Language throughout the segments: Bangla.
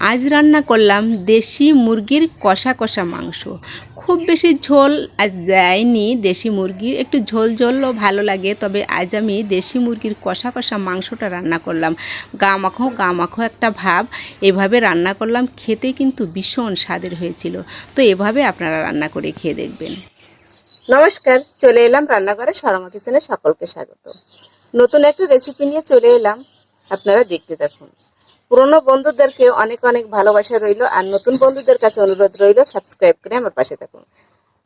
আজ রান্না করলাম দেশি মুরগির কষা কষা মাংস। খুব বেশি ঝোল আজ দেয়নি দেশি মুরগির। একটু ঝোল ঝোলও ভালো লাগে, তবে আজ আমি দেশি মুরগির কষা কষা মাংসটা রান্না করলাম। গা মাখো গা মাখো একটা ভাব। এভাবে রান্না করলাম খেতে কিন্তু ভীষণ স্বাদের হয়েছিল। তো এভাবে আপনারা রান্না করে খেয়ে দেখবেন। নমস্কার, চলে এলাম রান্নাঘরে সরমা কিচেনে সকলকে স্বাগত। নতুন একটা রেসিপি নিয়ে চলে এলাম। আপনারা দেখতে দেখুন পুরনো বন্ধুদেরকে অনেক অনেক ভালোবাসা রইল, আর নতুন বন্ধুদের কাছে অনুরোধ রইল সাবস্ক্রাইব করে আমার পাশে থাকুন।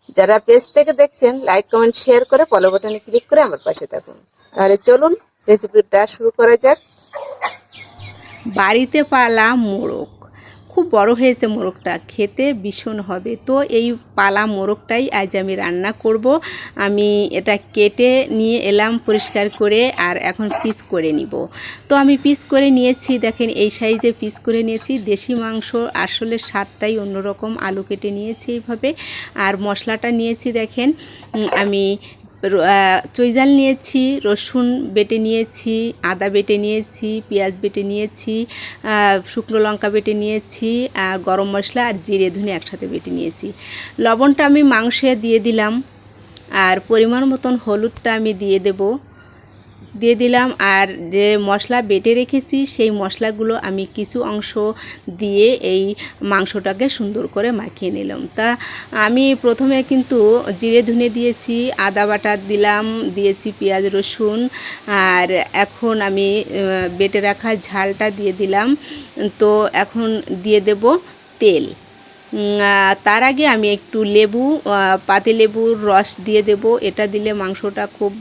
যারা পেজ থেকে দেখছেন লাইক কমেন্ট শেয়ার করে ফলো বাটনে ক্লিক করে আমার পাশে থাকুন। তাহলে চলুন রেসিপিটা শুরু করা যাক। বাড়িতে পালা মোরগ। খুব বড় হয়েছে মোরগটা, খেতে ভীষণ হবে। তো এই পালা মোরগটাই আজ আমি রান্না করব। আমি এটা কেটে নিয়ে এলাম পরিষ্কার করে আর এখন পিস করে নিব। তো আমি পিস করে নিয়েছি, দেখেন এই সাইজে পিস করে নিয়েছি। দেশি মাংস আসলে স্বাদটাই অন্যরকম। আলু কেটে নিয়েছি এইভাবে। আর মশলাটা নিয়েছি, দেখেন আমি চৈজাল নিয়েছি, রসুন বেটে নিয়েছি, আদা বেটে নিয়েছি, পেঁয়াজ বেটে নিয়েছি শুকনো লঙ্কা বেটে নিয়েছি গরম মশলা আর জিরে ধুনে একসাথে বেটে নিয়েছি। লবণটা আমি মাংসে দিয়ে দিলাম, আর পরিমাণ মতন হলুদটা আমি দিয়ে দেবো। দিয়ে দিলাম আর যে মশলা বেটে রেখেছি, সেই মশলাগুলো আমি কিছু অংশ দিয়ে এই মাংসটাকে সুন্দর করে মাখিয়ে নিলাম। তা আমি প্রথমে কিন্তু জিরে ধুনে দিয়েছি, আদা বাটা দিলাম, দিয়েছি পেঁয়াজ রসুন, আর এখন আমি বেটে রাখা ঝালটা দিয়ে দিলাম। তো এখন দিয়ে দেব তেল। তার আগে আমি একটু লেবু আহ, পাতি লেবুর রস দিয়ে দেব। এটা দিলে মাংসটা খুব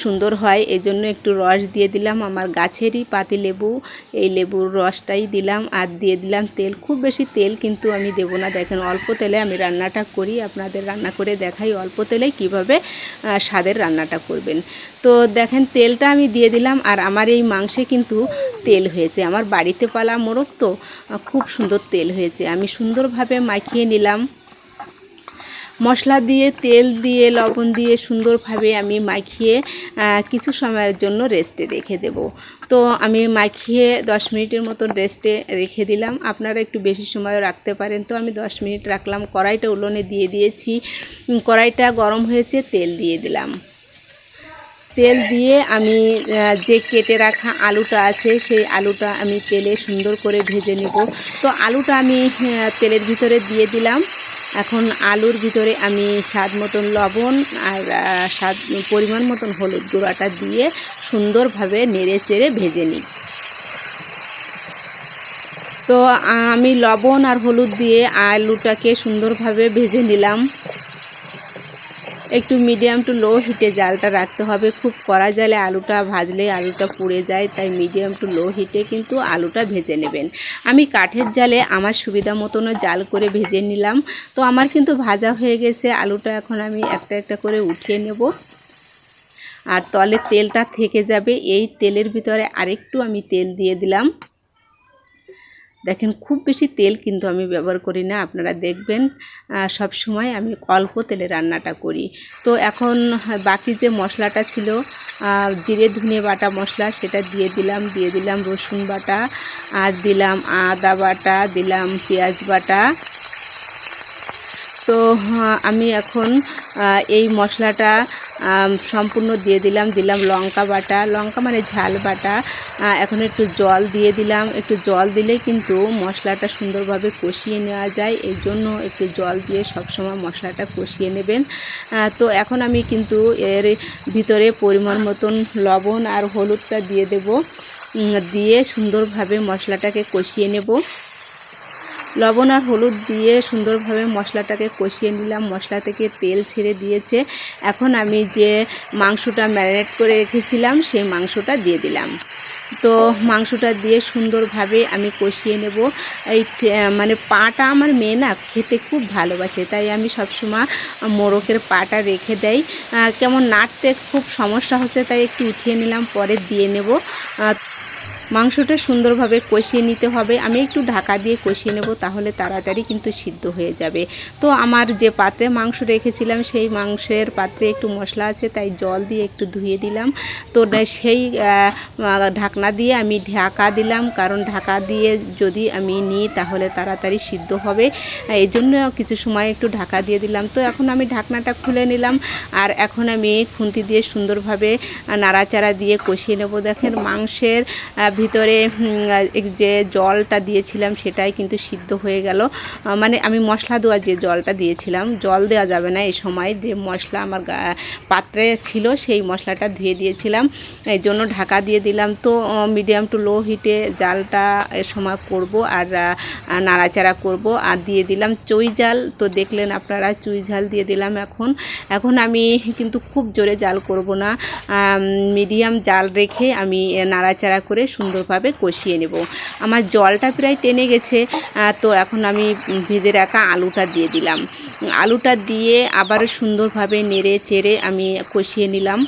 সুন্দর হয়। এই জন্য একটু রস দিয়ে দিলাম। আমার গাছেরই পাতি লেবু এই লেবুর রসটাই দিলাম আর দিয়ে দিলাম তেল। খুব বেশি তেল কিন্তু আমি দেবো না। দেখেন অল্প তেলে আমি রান্নাটা করি। আপনাদের রান্না করে দেখাই। অল্প তেলে কীভাবে স্বাদের রান্নাটা করবেন। তো দেখেন, তেলটা আমি দিয়ে দিলাম আর আমার এই মাংসে কিন্তু তেল হয়েছে। আমার বাড়িতে পালা মোরগ তো, খুব সুন্দর তেল হয়েছে। আমি সুন্দরভাবে মাখিয়ে নিলাম। মশলা দিয়ে, তেল দিয়ে, লবণ দিয়ে সুন্দরভাবে আমি মাখিয়ে কিছু সময়ের জন্য রেস্টে রেখে দেব। তো আমি মাখিয়ে দশ মিনিটের মতো রেস্টে রেখে দিলাম। আপনারা একটু বেশি সময় রাখতে পারেন। তো আমি দশ মিনিট রাখলাম। কড়াইটা উলোনে দিয়ে দিয়েছি। কড়াইটা গরম হয়েছে, তেল দিয়ে দিলাম। তেল দিয়ে আমি যে কেটে রাখা আলুটা আছে, সেই আলুটা আমি তেলে সুন্দর করে ভেজে নেব। তো আলুটা আমি তেলের ভিতরে দিয়ে দিলাম। এখন আলুর ভিতরে আমি স্বাদ মতন লবণ আর স্বাদ, পরিমাণ মতন হলুদ গুঁড়াটা দিয়ে সুন্দরভাবে নেড়ে চেড়ে ভেজে নিই। তো আমি লবণ আর হলুদ দিয়ে আলুটাকে সুন্দরভাবে ভেজে নিলাম। একটু মিডিয়াম টু লো হিটে জালটা রাখতে হবে। খুব কড়া জালে আলুটা ভাজলে আলুটা পুড়ে যায়, তাই মিডিয়াম টু লো হিটে কিন্তু আলুটা ভেজে নেবেন। আমি কাঠের জালে আমার সুবিধা মতনও জাল করে ভেজে নিলাম। তো আমার কিন্তু ভাজা হয়ে গেছে, আলুটা এখন আমি একটা একটা করে উঠিয়ে নেব। আর তলে তেলটা থেকে যাবে, এই তেলের ভিতরে আরেকটু আমি তেল দিয়ে দিলাম। দেখেন খুব বেশি তেল কিন্তু আমি ব্যবহার করি না, আপনারা দেখবেন সব সময় আমি অল্প তেলে রান্নাটা করি। তো এখন বাকি যে মশলাটা ছিল জিরে ধনে বাটা মশলা, সেটা দিয়ে দিলাম দিয়ে দিলাম রসুন বাটা, আর দিলাম আদা বাটা, দিলাম পেঁয়াজ বাটা। তো আমি এখন এই মশলাটা সম্পূর্ণ দিয়ে দিলাম দিলাম লঙ্কা বাটা। লঙ্কা মানে ঝাল বাটা। এখন একটু জল দিয়ে দিলাম। একটু জল দিলে কিন্তু মশলাটা সুন্দরভাবে কষিয়ে নেওয়া যায়। এই জন্য একটু জল দিয়ে সবসময় মশলাটা কষিয়ে নেবেন। তো এখন আমি কিন্তু এর ভিতরে পরিমাণ মতন লবণ আর হলুদটা দিয়ে দেব। দিয়ে সুন্দরভাবে মশলাটাকে কষিয়ে নেব। লবণ আর হলুদ দিয়ে সুন্দরভাবে মশলাটাকে কষিয়ে নিলাম। মশলা থেকে তেল ছেড়ে দিয়েছে। এখন আমি যে মাংসটা ম্যারিনেট করে রেখেছিলাম, সেই মাংসটা দিয়ে দিলাম। তো মাংসটা দিয়ে সুন্দরভাবে আমি কষিয়ে নেব। এই মানে পাটা আমার মেয়ে না খেতে খুব ভালোবাসে, তাই আমি সবসময় মোরকের পাটা রেখে দেই। কেমন নাড়তে খুব সমস্যা হচ্ছে, তাই একটু উঠিয়ে নিলাম, পরে দিয়ে নেব। মাংসটা সুন্দরভাবে কষিয়ে নিতে হবে। আমি একটু ঢাকা দিয়ে কষিয়ে নেব, তাহলে তাড়াতাড়ি কিন্তু সিদ্ধ হয়ে যাবে। তো আমার যে পাত্রে মাংস রেখেছিলাম, সেই মাংসের পাত্রে একটু মশলা আছে, তাই জল দিয়ে একটু ধুয়ে দিলাম। তো সেই ঢাকনা দিয়ে আমি ঢাকা দিলাম, কারণ ঢাকা দিয়ে যদি আমি নিই, তাহলে তাড়াতাড়ি সিদ্ধ হবে। এই জন্য কিছু সময় একটু ঢাকা দিয়ে দিলাম। তো এখন আমি ঢাকনাটা খুলে নিলাম, আর এখন আমি খুন্তি দিয়ে সুন্দরভাবে নাড়াচাড়া দিয়ে কষিয়ে নেব। দেখেন মাংসের ভিতরে যে জলটা দিয়েছিলাম সেটাই কিন্তু সিদ্ধ হয়ে গেল। মানে আমি মশলা দেওয়া যে জলটা দিয়েছিলাম, জল দেওয়া যাবে না এই সময়। যে মশলা আমার পাত্রে ছিল সেই মশলাটা ধুয়ে দিয়েছিলাম। এই জন্য ঢাকা দিয়ে দিলাম। তো মিডিয়াম টু লো হিটে জালটা সময় করব আর নাড়াচাড়া করব। আর দিয়ে দিলাম চুই জাল। তো দেখলেন আপনারা, চুই ঝাল দিয়ে দিলাম এখন। এখন আমি কিন্তু খুব জোরে জাল করব না। মিডিয়াম জাল রেখে আমি নাড়াচাড়া করে সুন্দরভাবে কষিয়ে নেব। আমার জলটা প্রায় টেনে গেছে তো এখন আমি ভেজে রাখা আলুটা দিয়ে দিলাম। আলুটা দিয়ে আবারও সুন্দরভাবে নেড়ে চেড়ে আমি কষিয়ে নিলাম।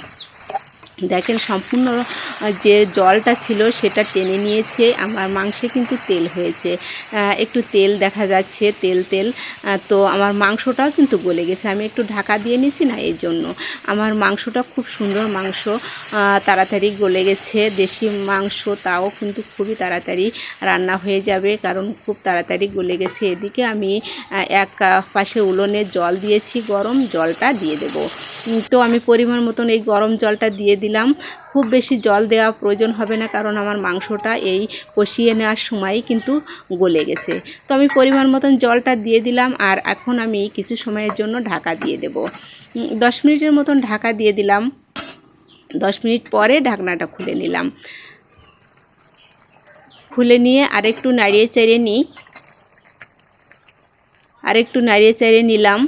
দেখেন সম্পূর্ণ যে জলটা ছিল সেটা টেনে নিয়েছে, আমার মাংসে কিন্তু তেল হয়েছে। একটু তেল দেখা যাচ্ছে, তেল তেল। তো আমার মাংসটাও কিন্তু গলে গেছে। আমি একটু ঢাকা দিয়ে নিছি না এর জন্য। আমার মাংসটা খুব সুন্দর মাংস তাড়াতাড়ি গলে গেছে। দেশি মাংস, তাও কিন্তু খুবই তাড়াতাড়ি রান্না হয়ে যাবে, কারণ খুব তাড়াতাড়ি গলে গেছে। এদিকে আমি এক পাশে উলোনে জল দিয়েছি, গরম জলটা দিয়ে দেব। তো আমি পরিমাণ মতন এই গরম জলটা দিয়ে দিলাম। খুব বেশি জল দেওয়া প্রয়োজন হবে না, কারণ আমার মাংসটা এই কষিয়ে নেওয়ার সময় কিন্তু গলে গেছে। তো আমি পরিমাণ মতন জলটা দিয়ে দিলাম আর এখন আমি কিছু সময়ের জন্য ঢাকা দিয়ে দেব। দশ মিনিটের মতন ঢাকা দিয়ে দিলাম। দশ মিনিট পরে ঢাকনাটা খুলে নিলাম। খুলে নিয়ে আরেকটু নাড়িয়ে চেড়ে নিই আরেকটু নাড়িয়ে চেড়ে নিলাম।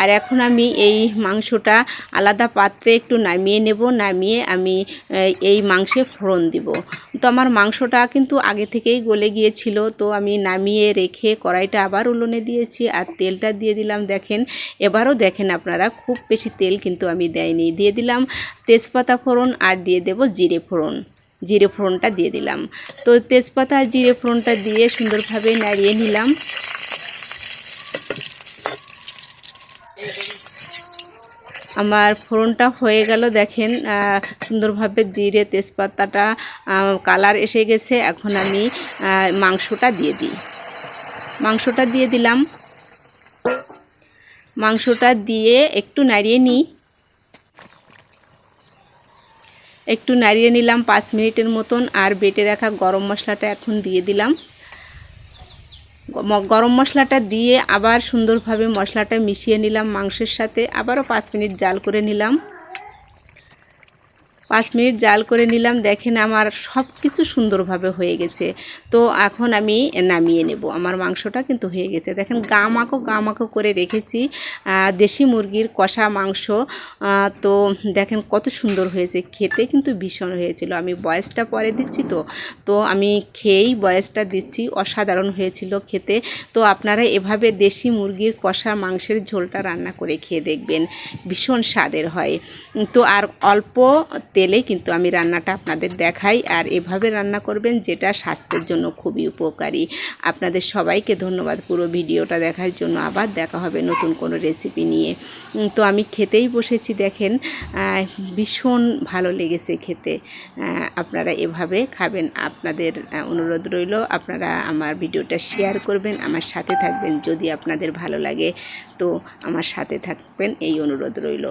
আর এখন আমি এই মাংসটা আলাদা পাত্রে একটু নামিয়ে নেব, নামিয়ে আমি এই মাংসে ফোড়ন দিব। তো আমার মাংসটা কিন্তু আগে থেকেই গলে গিয়েছিল, তো আমি নামিয়ে রেখে কড়াইটা আবার উলনে দিয়েছি আর তেলটা দিয়ে দিলাম। দেখেন, এবারও দেখেন আপনারা, খুব বেশি তেল কিন্তু আমি দেয়নি দিয়ে দিলাম তেজপাতা ফোড়ন আর দিয়ে দেব জিরে ফোড়ন। জিরে ফোড়নটা দিয়ে দিলাম। তো তেজপাতা জিরে ফোড়নটা দিয়ে সুন্দরভাবে নাড়িয়ে নিলাম। আমার ফোড়নটা হয়ে গেল, দেখেন সুন্দরভাবে জিরে তেজপাতাটা কালার এসে গেছে। এখন আমি মাংসটা দিয়ে দিই। মাংসটা দিয়ে দিলাম। মাংসটা দিয়ে একটু নাড়িয়ে নিই। একটু নাড়িয়ে নিলাম পাঁচ মিনিটের মতন, আর বেটে রাখা গরম মশলাটা এখন দিয়ে দিলাম। গরম মশলাটা দিয়ে আবার সুন্দরভাবে মশলাটা মিশিয়ে নিলাম মাংসের সাথে। আবারও পাঁচ মিনিট জাল করে নিলাম। পাঁচ মিনিট জাল করে নিলাম। দেখেন আমার সব কিছু সুন্দরভাবে হয়ে গেছে। তো এখন আমি নামিয়ে নেব। আমার মাংসটা কিন্তু হয়ে গেছে। দেখেন গামাকো গামাকো করে রেখেছি দেশি মুরগির কষা মাংস। তো দেখেন কত সুন্দর হয়েছে। খেতে কিন্তু ভীষণ হয়েছিল। আমি বয়সটা পরে দিচ্ছি তো। তো আমি খেয়েই বয়সটা দিচ্ছি। অসাধারণ হয়েছিল খেতে। তো আপনারা এভাবে দেশি মুরগির কষা মাংসের ঝোলটা রান্না করে খেয়ে দেখবেন। ভীষণ স্বাদের হয়। তো আর অল্প তেলে কিন্তু আমি রান্নাটা আপনাদের দেখাই আর এভাবে রান্না করবেন যেটা স্বাস্থ্যের জন্য খুবই উপকারী। আপনাদের সবাইকে ধন্যবাদ পুরো ভিডিওটা দেখার জন্য। আবার দেখা হবে নতুন কোনো রেসিপি নিয়ে। তো আমি খেতেই বসেছি দেখেন। ভীষণ ভালো লেগেছে খেতে। আপনারা এভাবে খাবেন। আপনাদের অনুরোধ রইল, আপনারা আমার ভিডিওটা শেয়ার করবেন, আমার সাথে থাকবেন যদি আপনাদের ভালো লাগে। তো আমার সাথে থাকবেন, এই অনুরোধ রইল।